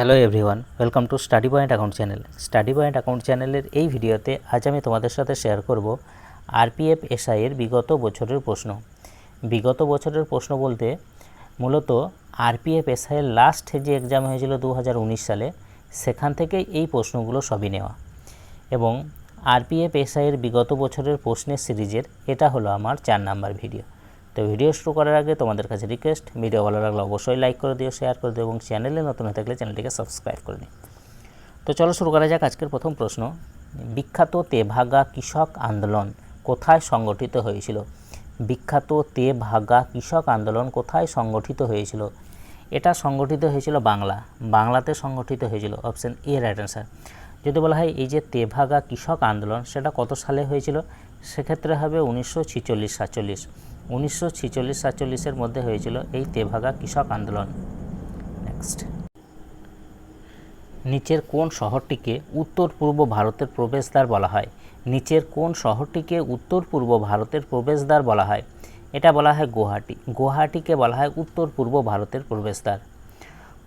Hello everyone welcome to study point account channel study point account চ্যানেলের এই ভিডিওতে আজ আমি তোমাদের সাথে শেয়ার করব আরপিএফ এসআই এর বিগত বছরের প্রশ্ন। বিগত বছরের প্রশ্ন বলতে মূলত আরপিএফ এসআই এর লাস্ট যে এক্সাম হয়েছিল দু হাজার উনিশ সালে, সেখান থেকে এই প্রশ্নগুলো সবই নেওয়া। এবং আরপিএফ এসআই এর বিগত বছরের প্রশ্নের সিরিজের, এটা হলো আমার চার নাম্বার ভিডিও তো ভিডিও শুরু করার আগে তোমাদের কাছে রিকোয়েস্ট ভিডিও ভালো লাগলে অবশ্যই লাইক করে দিও শেয়ার করে দিও এবং চ্যানেলে নতুন হয়ে থাকলে চ্যানেলটিকে সাবস্ক্রাইব করে নিও। তো চলো শুরু করা যাক আজকের প্রথম প্রশ্ন। বিখ্যাত তেভাগা কৃষক আন্দোলন কোথায় সংগঠিত হয়েছিল? বিখ্যাত তেভাগা কৃষক আন্দোলন কোথায় সংগঠিত হয়েছিল? এটা সংগঠিত হয়েছিল বাংলা। বাংলাতে সংগঠিত হয়েছিল। অপশন এ রাইট অ্যান্সার যদি বলা হয় এই যে তেভাগা কৃষক আন্দোলন, সেটা কত সালে হয়েছিল? সেক্ষেত্রে হবে উনিশশো ছিচল্লিশ সাতচল্লিশ। উনিশশো ছিচল্লিশ সাতচল্লিশের মধ্যে হয়েছিল এই তেভাগা কৃষক আন্দোলন। নেক্সট নিচের কোন শহরটিকে উত্তর পূর্ব ভারতের প্রবেশদ্বার বলা হয়? নিচের কোন শহরটিকে উত্তর পূর্ব ভারতের প্রবেশদ্বার বলা হয়? এটা বলা হয় গুয়াহাটি। গুয়াহাটিকে বলা হয় উত্তর পূর্ব ভারতের প্রবেশদ্বার।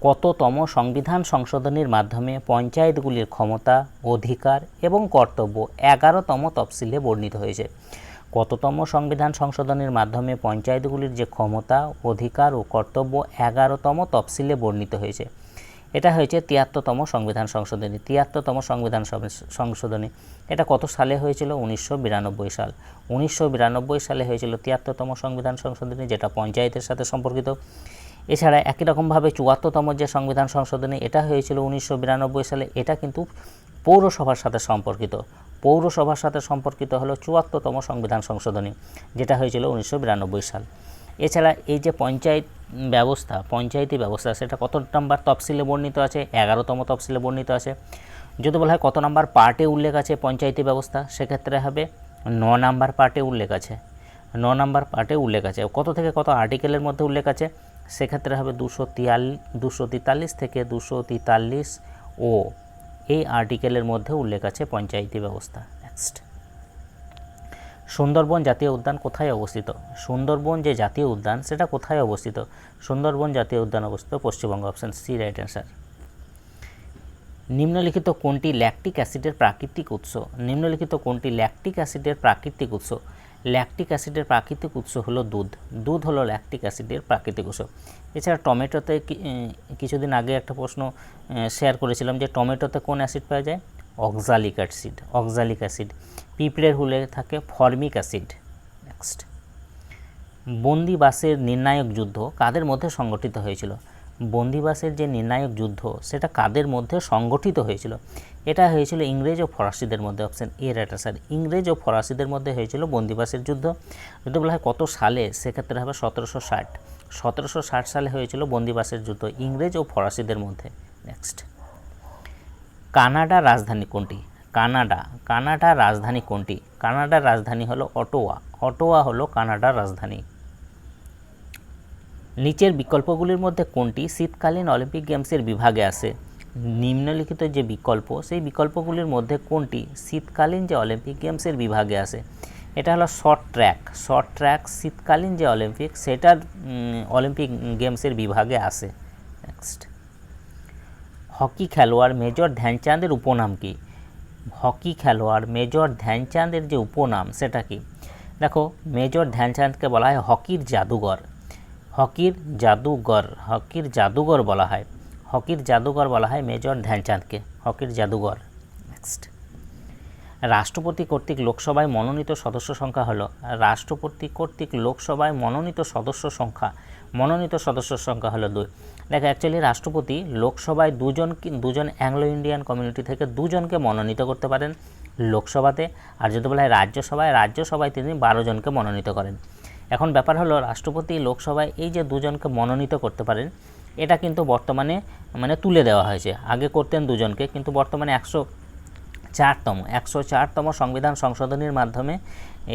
কততম সংবিধান সংশোধনীর মাধ্যমে পঞ্চায়েতগুলির ক্ষমতা, অধিকার এবং কর্তব্য এগারোতম তফসিলে বর্ণিত হয়েছে। কততম সংবিধান সংশোধনের মাধ্যমে পঞ্চায়েতগুলির যে ক্ষমতা, অধিকার ও কর্তব্য এগারোতম তফসিলে বর্ণিত হয়েছে। এটা হয়েছে তিয়াত্তরতম সংবিধান সংশোধনী। তিয়াত্তরতম সংবিধান সংশোধনী। এটা কত সালে হয়েছিল? উনিশশো বিরানব্বই সাল। উনিশশো বিরানব্বই সালে হয়েছিল তিয়াত্তরতম সংবিধান সংশোধনী, যেটা পঞ্চায়েতের সাথে সম্পর্কিত। এছাড়া একই রকমভাবে চুয়াত্তরতম যে সংবিধান সংশোধনী, এটা হয়েছিল উনিশশো বিরানব্বই সালে। এটা কিন্তু পৌরসভার সাথে সম্পর্কিত। পৌরসভার সাথে সম্পর্কিত হলো চুয়াত্তরতম সংবিধান সংশোধনী, যেটা হয়েছিল উনিশশো বিরানব্বই সাল। এছাড়া এই যে পঞ্চায়েত ব্যবস্থা, পঞ্চায়েতি ব্যবস্থা, সেটা কত নম্বর তফসিলে বর্ণিত আছে? এগারোতম তফসিলে বর্ণিত আছে। যদি বলা হয় কত নাম্বার পার্টে উল্লেখ আছে পঞ্চায়েতি ব্যবস্থা, সেক্ষেত্রে হবে ন নাম্বার পার্টে উল্লেখ আছে। ন নাম্বার পার্টে উল্লেখ আছে। কত থেকে কত আর্টিকেলের মধ্যে উল্লেখ আছে? সেক্ষেত্রে হবে দুশো তিয়াল, দুশো তেতাল্লিশ থেকে দুশো তেতাল্লিশ ও। এই আর্টিকেলের মধ্যে উল্লেখ আছে পঞ্চায়েতি ব্যবস্থা। নেক্সট সুন্দরবন জাতীয় উদ্যান কোথায় অবস্থিত? সুন্দরবন যে জাতীয় উদ্যান, সেটা কোথায় অবস্থিত? সুন্দরবন জাতীয় উদ্যান অবস্থিত Paschimbanga. Option C right answer নিম্নলিখিত কোনটি ল্যাকটিক অ্যাসিডের প্রাকৃতিক উৎস? নিম্নলিখিত কোনটি ল্যাকটিক অ্যাসিডের প্রাকৃতিক উৎস? ল্যাকটিক অ্যাসিডের প্রাকৃতিক উৎস হলো দুধ। দুধ হলো ল্যাকটিক অ্যাসিডের প্রাকৃতিক উৎস। এছাড়া টমেটোতে কিছুদিন আগে একটা প্রশ্ন শেয়ার করেছিলাম যে টমেটোতে কোন অ্যাসিড পাওয়া যায়? অক্সালিক অ্যাসিড অক্সালিক অ্যাসিড পিঁপড়ের হুলে থাকে ফর্মিক অ্যাসিড নেক্সট বন্দিবাসের নির্ণায়ক যুদ্ধ কাদের মধ্যে সংগঠিত হয়েছিল? বন্দিবাসের যে নির্ণায়ক যুদ্ধ, সেটা কাদের মধ্যে সংগঠিত হয়েছিল? এটা হয়েছিল ইংরেজ ও ফরাসিদের মধ্যে অপশন এ রাইট স্যার ইংরেজ ও ফরাসিদের মধ্যে হয়েছিল বন্দিবাসের যুদ্ধ। যদি বলা হয় কত সালে? সেক্ষেত্রে হবে সতেরোশো ষাট। সতেরোশো ষাট সালে হয়েছিল বন্দিবাসের যুদ্ধ, ইংরেজ ও ফরাসিদের মধ্যে। নেক্সট কানাডা রাজধানী কোনটি? কানাডা। কানাডার রাজধানী কোনটি? কানাডার রাজধানী হলো অটোয়া। অটোয়া হলো কানাডার রাজধানী। নিচের বিকল্পগুলির মধ্যে কোনটি? শীতকালীন অলিম্পিক গেমসের বিভাগে আসে নিম্নলিখিত যে বিকল্প, সেই বিকল্পগুলির মধ্যে কোনটি? শীতকালীন যে অলিম্পিক গেমসের বিভাগে আসে এটা হলো শর্ট ট্র্যাক। শর্ট ট্র্যাক, শীতকালীন যে অলিম্পিক, সেটার অলিম্পিক গেমসের বিভাগে আসে নেক্সট হকি খেলোয়াড় মেজর ধ্যানচাঁদের উপনাম কি? হকি খেলোয়াড় মেজর ধ্যানচাঁদের যে উপনাম, সেটা কি? দেখো, মেজর ধ্যানচাঁদকে বলা হয় হকির জাদুঘর। হকির জাদুঘর হকির জাদুঘর বলা হয়। হকির জাদুঘর বলা হয় মেজর ধ্যানচাঁদকে। হকির জাদুঘর। নেক্সট রাষ্ট্রপতি কর্তৃক লোকসভায় মনোনীত সদস্য সংখ্যা হলো, রাষ্ট্রপতি কর্তৃক লোকসভায় মনোনীত সদস্য সংখ্যা, মনোনীত সদস্য সংখ্যা হলো দুই। দেখো অ্যাকচুয়ালি রাষ্ট্রপতি লোকসভায় দুজন দুজন অ্যাংলো ইন্ডিয়ান কমিউনিটি থেকে দুজনকে মনোনীত করতে পারেন লোকসভাতে, আর যদি বলা হয় রাজ্যসভায় রাজ্যসভায় তিনি বারো জনকে মনোনীত করেন। এখন ব্যাপার হলো রাষ্ট্রপতি লোকসভায় এই যে দুজনকে মনোনীত করতে পারেন, এটা কিন্তু বর্তমানে মানে তুলে দেওয়া হয়েছে। আগে করতেন দুজনকে, কিন্তু বর্তমানে একশো চারতম একশো চারতম সংবিধান সংশোধনীর মাধ্যমে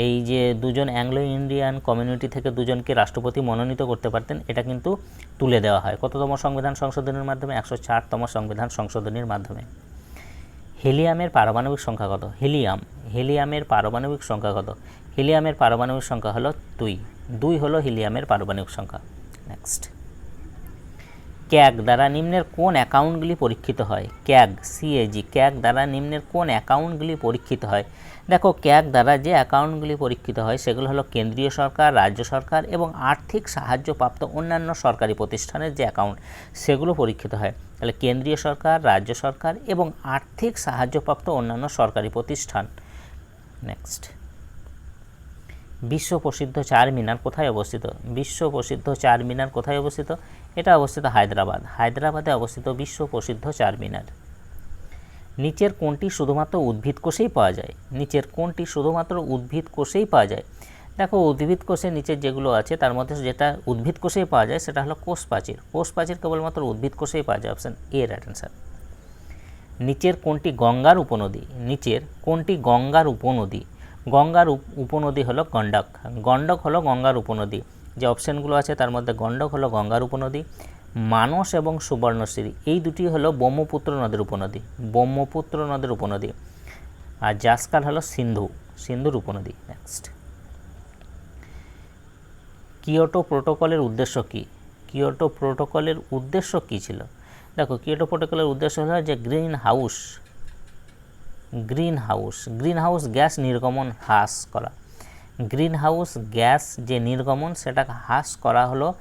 এই যে দুজন অ্যাংলো ইন্ডিয়ান কমিউনিটি থেকে দুজনকে রাষ্ট্রপতি মনোনীত করতে পারতেন, এটা কিন্তু তুলে দেওয়া হয়। কততম সংবিধান সংশোধনীর মাধ্যমে? একশো চারতম সংবিধান সংশোধনীর মাধ্যমে। হিলিয়ামের পারমাণবিক সংখ্যা কত? হিলিয়াম। হিলিয়ামের পারমাণবিক সংখ্যা কত? হিলিয়ামের পারমাণবিক সংখ্যা হলো দুই। দুই হলো হিলিয়ামের পারমাণবিক সংখ্যা। নেক্সট ক্যাগ দ্বারা নিম্নের কোন অ্যাকাউন্টগুলি পরীক্ষিত হয়? ক্যাগ সিএজি ক্যাগ দ্বারা নিম্নের কোন অ্যাকাউন্টগুলি পরীক্ষিত হয়? দেখো, ক্যাগ দ্বারা যে অ্যাকাউন্টগুলি পরীক্ষিত হয়, সেগুলো হলো কেন্দ্রীয় সরকার, রাজ্য সরকার এবং আর্থিক সাহায্যপ্রাপ্ত অন্যান্য সরকারি প্রতিষ্ঠানের যে অ্যাকাউন্ট, সেগুলো পরীক্ষিত হয়। তাহলে কেন্দ্রীয় সরকার, রাজ্য সরকার এবং আর্থিক সাহায্যপ্রাপ্ত অন্যান্য সরকারি প্রতিষ্ঠান। নেক্সট বিশ্ব প্রসিদ্ধ চার মিনার কোথায় অবস্থিত? বিশ্ব প্রসিদ্ধ চার মিনার কোথায় অবস্থিত? এটা অবস্থিত হায়দ্রাবাদ। হায়দ্রাবাদে অবস্থিত বিশ্ব প্রসিদ্ধ চার মিনার। নিচের কোনটি শুধুমাত্র উদ্ভিদ কোষেই পাওয়া যায়। নিচের কোনটি শুধুমাত্র উদ্ভিদ কোষেই পাওয়া যায়। দেখো, উদ্ভিদ কোষের নিচের যেগুলো আছে, তার মধ্যে যেটা উদ্ভিদ কোষেই পাওয়া যায়, সেটা হলো কোষ প্রাচীর। কোষ প্রাচীর কেবলমাত্র উদ্ভিদ কোষেই পাওয়া যায়। অপশান এ রাইট অ্যান্সার নিচের কোনটি গঙ্গার উপনদী। নিচের কোনটি গঙ্গার উপনদী। গঙ্গার উপ- উপনদী হলো গণ্ডক। গণ্ডক হলো গঙ্গার উপনদী। যে অপশানগুলো আছে তার মধ্যে গণ্ডক হলো গঙ্গার উপনদী, মানস এবং সুবর্ণশ্রী। এই দুটি হলো ব্রহ্মপুত্র নদের উপনদী, ব্রহ্মপুত্র নদের উপনদী। আর জাসকাল হলো সিন্ধু, সিন্ধুর উপনদী। নেক্সট কিয়োটো প্রোটোকলের উদ্দেশ্য কী? কিয়োটো প্রোটোকলের উদ্দেশ্য কী ছিল? দেখো, কিয়োটো প্রোটোকলের উদ্দেশ্য হলো যে green house green house green house gas নির্গমন হ্রাস করা। গ্রিন হাউস গ্যাস যে নির্গমন সেটা হ্রাস করা হলো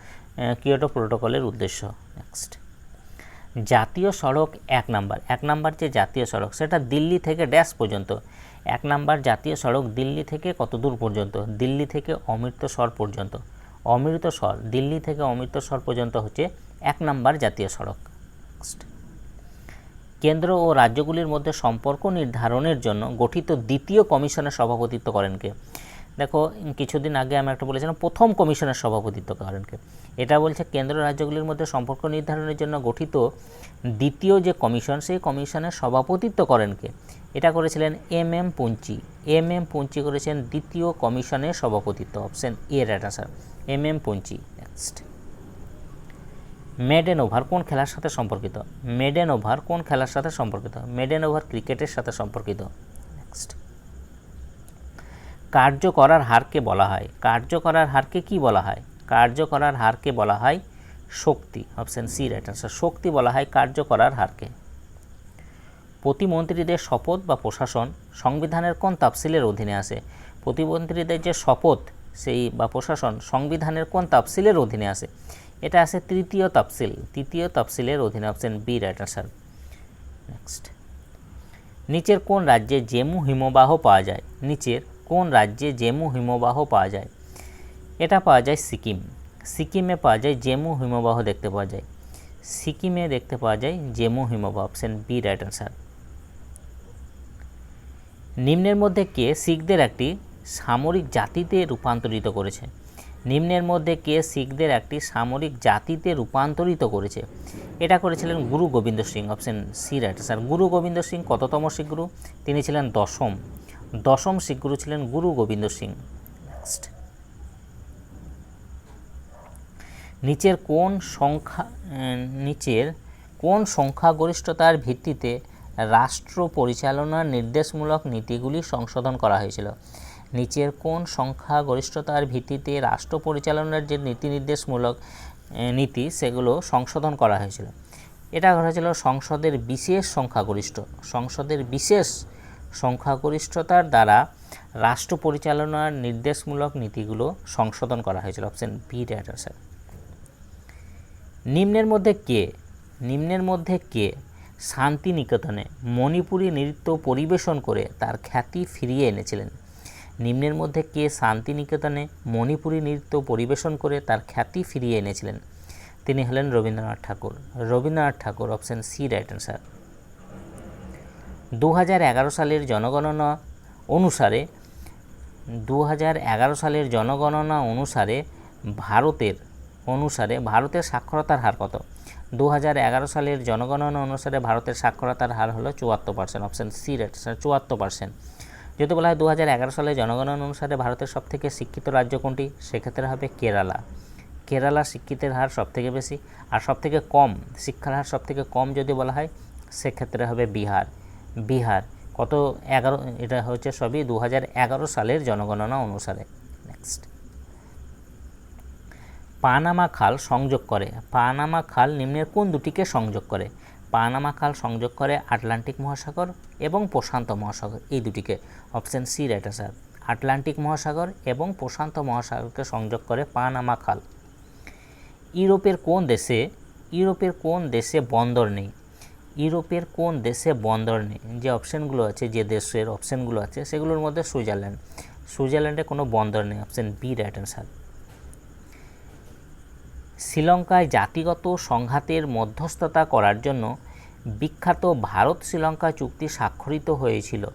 কিয়োটো প্রোটোকলের উদ্দেশ্য। নেক্সট জাতীয় সড়ক এক নাম্বার। এক নাম্বার যে জাতীয় সড়ক, সেটা দিল্লি থেকে ড্যাশ পর্যন্ত। এক নাম্বার জাতীয় সড়ক দিল্লি থেকে কত দূর পর্যন্ত? দিল্লি থেকে অমৃতসর পর্যন্ত। অমৃতসর, দিল্লি থেকে অমৃতসর পর্যন্ত হচ্ছে এক নাম্বার জাতীয় সড়ক। Next. কেন্দ্র ও রাজ্যগুলির মধ্যে সম্পর্ক নির্ধারণের জন্য গঠিত দ্বিতীয় কমিশনের সভাপতিত্ব করেন কে? দেখো, কিছুদিন আগে আমি একটা বলেছিলাম, প্রথম কমিশনের সভাপতিত্ব করেন কে? এটা বলছে কেন্দ্র রাজ্যগুলির মধ্যে সম্পর্ক নির্ধারণের জন্য গঠিত দ্বিতীয় যে কমিশন, সেই কমিশনের সভাপতিত্ব করেন কে? এটা করেছিলেন M M Punchhi. M M Punchhi করেছেন দ্বিতীয় কমিশনের সভাপতিত্ব, option A, right answer. M M Punchhi, next. Maiden over কোন খেলার সাথে সম্পর্কিত? মেডেন ওভার কোন খেলার সাথে সম্পর্কিত? মেডেন ওভার ক্রিকেটের সাথে সম্পর্কিত। নেক্সট কার্য করার হারকে বলা হয়। কার্য করার হারকে কি বলা হয়? কার্য করার হারকে বলা হয় শক্তি অপশন সি রাইট আনসার শক্তি বলা হয় কার্য করার হারকে। প্রতিমন্ত্রীদের শপথ বা প্রশাসন সংবিধানের কোন তাফসিলের অধীনে আসে প্রতিমন্ত্রীদের যে শপথ, সেই বা প্রশাসন সংবিধানের কোন তাফসিলের অধীনে আসে এটা আছে তৃতীয় তাফসিল, তৃতীয় তাফসিলের অধীনে option B right answer next নিচের কোন রাজ্যে জেমু হিমবাহ পাওয়া যায়? নিচের কোন রাজ্যে জেমু হিমবাহ পাওয়া যায়? এটা পাওয়া যায় সিকিম। সিকিমে পাওয়া যায় জেমু হিমবাহ দেখতে পাওয়া যায়। সিকিমে দেখতে পাওয়া যায় জেমু হিমবাহ অপশন বি রাইট আনসার নিম্নের মধ্যে কে শিখদের একটি সামরিক জাতিতে রূপান্তরিত করেছে? নিম্নের মধ্যে কে শিখদের একটি সামরিক জাতিতে রূপান্তরিত করেছে। এটা করেছিলেন Guru Gobind Singh option C right sir, Guru Gobind Singh কততম শিখ গুরু তিনি ছিলেন দশম। দশম শিখ গুরু ছিলেন গুরু গোবিন্দ সিং। নেক্সট। নিচের কোন সংখ্যা নিচের কোন সংখ্যাগরিষ্ঠতার ভিত্তিতে রাষ্ট্র পরিচালনার নির্দেশমূলক নীতিগুলি সংশোধন করা হয়েছিল? নিচের কোন সংখ্যাগরিষ্ঠতার ভিত্তিতে রাষ্ট্র পরিচালনার যে নীতি নির্দেশমূলক নীতি, সেগুলো সংশোধন করা হয়েছিল। এটা হয়েছিল সংসদের বিশেষ সংখ্যাগরিষ্ঠ। সংসদের বিশেষ সংখ্যাগরিষ্ঠতার দ্বারা রাষ্ট্র পরিচালনার নির্দেশমূলক নীতিগুলো সংশোধন করা হয়েছিল। অপশন বি রাইট আনসার নিম্নের মধ্যে কে? নিম্নের মধ্যে কে? শান্তিনিকেতনে মণিপুরী নৃত্য পরিবেশন করে তার খ্যাতি ফিরিয়ে এনেছিলেন। নিম্নের মধ্যে কে শান্তিনিকেতনে মণিপুরী নৃত্য পরিবেশন করে তার খ্যাতি ফিরিয়ে এনেছিলেন? তিনি হলেন Rabindranath Thakur. Rabindranath Thakur option C right answer দু সালের জনগণনা অনুসারে দু হাজার এগারো সালের জনগণনা অনুসারে ভারতের অনুসারে ভারতের সাক্ষরতার হার কত? দু হাজার এগারো সালের জনগণনা অনুসারে ভারতের সাক্ষরতার হার হলো চুয়াত্তর পার্সেন্ট অপশান সি রেট চুয়াত্তর পার্সেন্ট যদি বলা হয় দু সালে জনগণনা অনুসারে ভারতের সবথেকে শিক্ষিত রাজ্য কোনটি, সেক্ষেত্রে হবে কেরালা। কেরালা শিক্ষিতের হার সবথেকে বেশি আর সবথেকে কম, শিক্ষার হার সবথেকে কম যদি বলা হয়, সেক্ষেত্রে হবে বিহার। বিহার কত এগারো, এটা হচ্ছে সবই দু হাজার এগারো সালের জনগণনা অনুসারে। নেক্সট পানামা খাল সংযোগ করে। পানামা খাল নিম্নের কোন দুটিকে সংযোগ করে? পানামা খাল সংযোগ করে আটলান্টিক মহাসাগর এবং প্রশান্ত মহাসাগর, এই দুটিকে option C right answer Atlantic মহাসাগর এবং প্রশান্ত মহাসাগরকে সংযোগ করে পানামা খাল। ইউরোপের কোন দেশে, ইউরোপের কোন দেশে বন্দর নেই? ইউরোপের কোন দেশে বন্দর নেই? যে অপশানগুলো আছে, যে দেশের অপশানগুলো আছে, সেগুলোর মধ্যে সুইজারল্যান্ড। সুইজারল্যান্ডে কোনো বন্দর নেই, অপশান বি রাইট অ্যান্সার শ্রীলঙ্কায় জাতিগত সংঘাতের মধ্যস্থতা করার জন্য বিখ্যাত ভারত শ্রীলঙ্কা চুক্তি স্বাক্ষরিত হয়েছিল।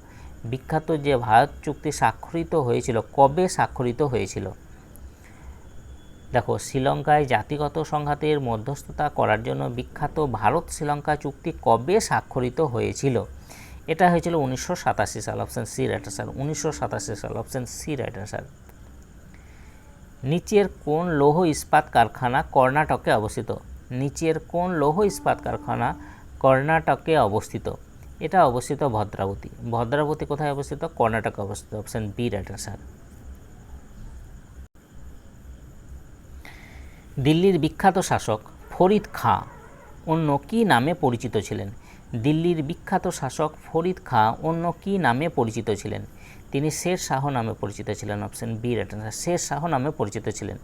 বিখ্যাত যে ভারত চুক্তি স্বাক্ষরিত হয়েছিল, কবে স্বাক্ষরিত হয়েছিল? দেখো, শ্রীলঙ্কায় জাতিগত সংঘাতের মধ্যস্থতা করার জন্য বিখ্যাত ভারত শ্রীলঙ্কা চুক্তি কবে স্বাক্ষরিত হয়েছিল? এটা হয়েছিল উনিশশো সাতাশি সাল অপশান সি রাইট আনসার উনিশশো সাতাশি সাল অপশান সি রাইট আনসার নিচের কোন লৌহ ইস্পাত কারখানা কর্ণাটকে অবস্থিত? নিচের কোন লৌহ ইস্পাত কারখানা কর্ণাটকে অবস্থিত। এটা অবস্থিত ভদ্রাবতী। ভদ্রাবতী কোথায় অবস্থিত? কর্ণাটকে অবস্থিত। অপশান বি রাইট আনসার দিল্লির বিখ্যাত শাসক ফরিদ খাঁ অন্য কী নামে পরিচিত ছিলেন? দিল্লির বিখ্যাত শাসক ফরিদ খাঁ অন্য কী নামে পরিচিত ছিলেন? তিনি শের শাহ নামে পরিচিত ছিলেন। Option B right answer Sher Shah নামে পরিচিত ছিলেন।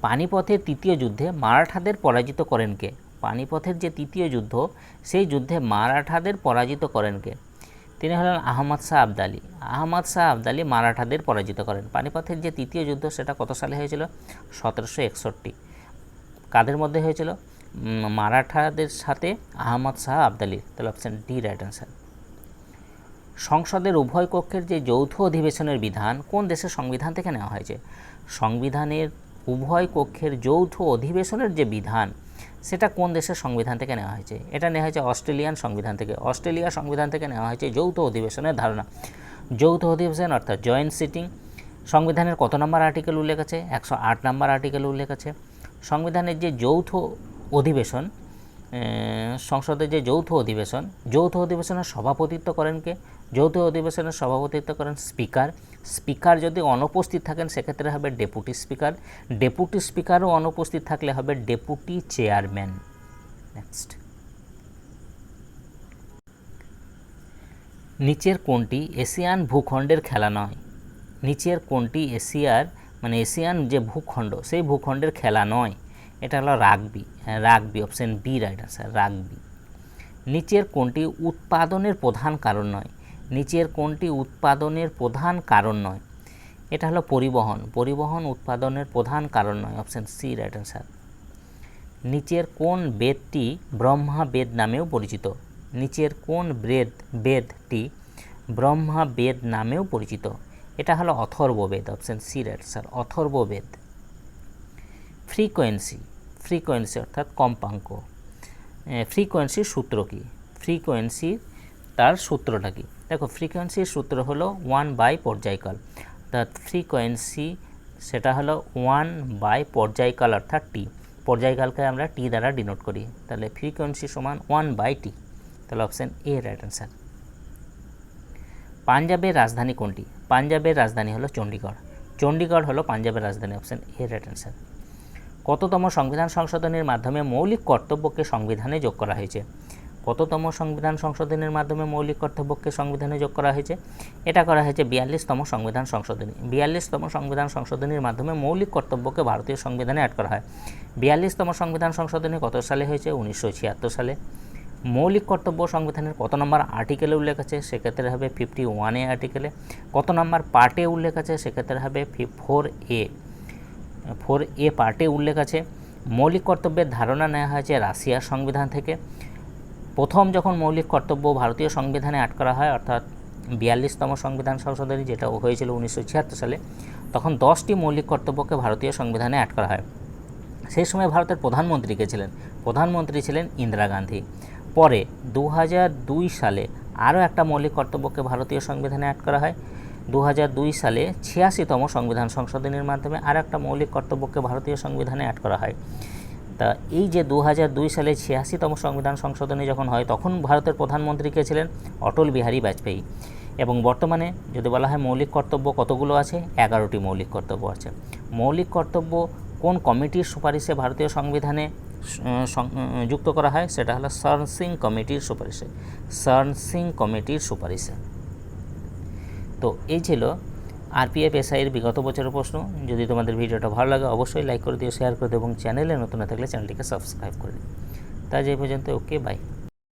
পানিপথের তৃতীয় যুদ্ধে মারাঠাদের পরাজিত করেন কে? পানিপথের যে তৃতীয় যুদ্ধ, সেই যুদ্ধে মারাঠাদের পরাজিত করেন কে? তিনি হলেন আহমদ শাহ আবদালি। আহমদ শাহ আবদালি মারাঠাদের পরাজিত করেন। পানিপথের যে তৃতীয় যুদ্ধ, সেটা কত সালে হয়েছিল? সতেরোশো একষট্টি। কাদের মধ্যে হয়েছিল? মারাঠাদের সাথে আহমদ শাহ আবদালি। তাহলে অপশান ডি রাইট অ্যান্সার সংসদের উভয় কক্ষের যে যৌথ অধিবেশনের বিধান, কোন দেশের সংবিধান থেকে নেওয়া হয়েছে? সংবিধানের উভয় কক্ষের যৌথ অধিবেশনের যে বিধান সেটা কোন দেশের সংবিধান থেকে নেওয়া হয়েছে? এটা নেওয়া হয়েছে অস্ট্রেলিয়ান সংবিধান থেকে। অস্ট্রেলিয়া সংবিধান থেকে নেওয়া হয়েছে যৌথ অধিবেশনের ধারণা। যৌথ অধিবেশন অর্থাৎ জয়েন্ট সিটিং সংবিধানের কত নম্বর আর্টিকেল উল্লেখ আছে? একশো আট নম্বর আর্টিকেল উল্লেখ আছে। সংবিধানের যে যৌথ অধিবেশন সংসদের যে যৌথ অধিবেশন, যৌথ অধিবেশনের সভাপতিত্ব করেন কে? যৌথ অধিবেশনের সভাপতিত্ব করেন স্পিকার। স্পিকার যদি অনুপস্থিত থাকেন, সেক্ষেত্রে হবে ডেপুটি স্পিকার। ডেপুটি স্পিকারও অনুপস্থিত থাকলে হবে ডেপুটি চেয়ারম্যান। নেক্সট নিচের কোনটি এশিয়ান ভূখণ্ডের খেলা নয়। নিচের কোনটি এশিয়ার মানে এশিয়ান যে ভূখণ্ড, সেই ভূখণ্ডের খেলা নয়। এটা হলো রাগবি হ্যাঁ rugby option B right answer rugby. নিচের কোনটি উৎপাদনের প্রধান কারণ নয়। নিচের কোনটি উৎপাদনের প্রধান কারণ নয়? এটা হলো পরিবহন। পরিবহন উৎপাদনের প্রধান কারণ নয়। অপশন সি, রাইট আনসার নিচের কোন বেদটি ব্রহ্মা বেদ নামেও পরিচিত? নিচের কোন বেদ বেদটি ব্রহ্মা বেদ নামেও পরিচিত? এটা হলো Atharvaveda option C, right sir Atharvaveda frequency. Frequency অর্থাৎ কম্পাঙ্ক। ফ্রিকোয়েন্সির সূত্র কী? ফ্রিকোয়েন্সি তার সূত্রটা কি? দেখো ফ্রিকোয়েন্সির সূত্র হলো ওয়ান বাই পর্যায়কাল। অর্থাৎ ফ্রিকোয়েন্সি সেটা হলো ওয়ান বাই পর্যায়কাল অর্থাৎ টি পর্যায়কালকে আমরা টি দ্বারা ডিনোট করি। তাহলে ফ্রিকোয়েন্সি সমান ওয়ান বাই টি তাহলে অপশান এ রাইট অ্যান্সার পাঞ্জাবের রাজধানী কোনটি? পাঞ্জাবের রাজধানী হলো চণ্ডীগড়। চণ্ডীগড় হলো পাঞ্জাবের রাজধানী অপশান এ রাইট অ্যান্সার কততম সংবিধান সংশোধনের মাধ্যমে মৌলিক কর্তব্যকে সংবিধানে যোগ করা হয়েছে? কততম সংবিধান সংশোধনের মাধ্যমে মৌলিক কর্তব্যকে সংবিধানে যোগ করা হয়েছে। এটা করা হয়েছে বিয়াল্লিশতম সংবিধান সংশোধনী। বিয়াল্লিশতম সংবিধান সংশোধনীর মাধ্যমে মৌলিক কর্তব্যকে ভারতীয় সংবিধানে অ্যাড করা হয়। বিয়াল্লিশতম সংবিধান সংশোধনী কত সালে হয়েছে? উনিশশো ছিয়াত্তর সালে। মৌলিক কর্তব্য সংবিধানের কত নম্বর আর্টিকেলে উল্লেখ আছে? সেক্ষেত্রে হবে ফিফটি ওয়ানে আর্টিকেলে কত নম্বর পার্টে উল্লেখ আছে? সেক্ষেত্রে হবে ফোর এ ফোর এ পার্টে উল্লেখ আছে। মৌলিক কর্তব্যের ধারণা নেওয়া হয়েছে রাশিয়ার সংবিধান থেকে। প্রথম যখন মৌলিক কর্তব্য ভারতীয় সংবিধানে আট করা হয়, অর্থাৎ বিয়াল্লিশতম সংবিধান সংশোধনী যেটা হয়েছিল উনিশশো ছিয়াত্তর সালে, তখন দশটি মৌলিক কর্তব্যকে ভারতীয় সংবিধানে অ্যাড করা হয়। সেই সময় ভারতের প্রধানমন্ত্রী কে ছিলেন? প্রধানমন্ত্রী ছিলেন ইন্দিরা গান্ধী। পরে দু সালে আরও একটা মৌলিক কর্তব্যকে ভারতীয় সংবিধানে অ্যাড করা হয়। দু সালে ছিয়াশিতম সংবিধান সংশোধনীর মাধ্যমে আর একটা মৌলিক কর্তব্যকে ভারতীয় সংবিধানে অ্যাড করা হয়। তা এই যে দু হাজার দুই সালে ছিয়াশিতম সংবিধান সংশোধনী যখন হয়, তখন ভারতের প্রধানমন্ত্রী কে ছিলেন? অটল বিহারী বাজপেয়ী। এবং বর্তমানে যদি বলা হয় মৌলিক কর্তব্য কতগুলো আছে? এগারোটি মৌলিক কর্তব্য আছে। মৌলিক কর্তব্য কোন কমিটির সুপারিশে ভারতীয় সংবিধানে যুক্ত করা হয়? সেটা হলো সার্ন সিং কমিটির সুপারিশে। সার্ন সিং কমিটির সুপারিশে। তো এই ছিল আরপিএফ এসআইয়ের বিগত বছরের প্রশ্ন। যদি তোমাদের ভিডিওটা ভালো লাগে, অবশ্যই লাইক করে দিও শেয়ার করে দিও, এবং চ্যানেলে নতুন না থাকলে চ্যানেলটিকে সাবস্ক্রাইব করে দিও। তাই এই পর্যন্ত ওকে বাই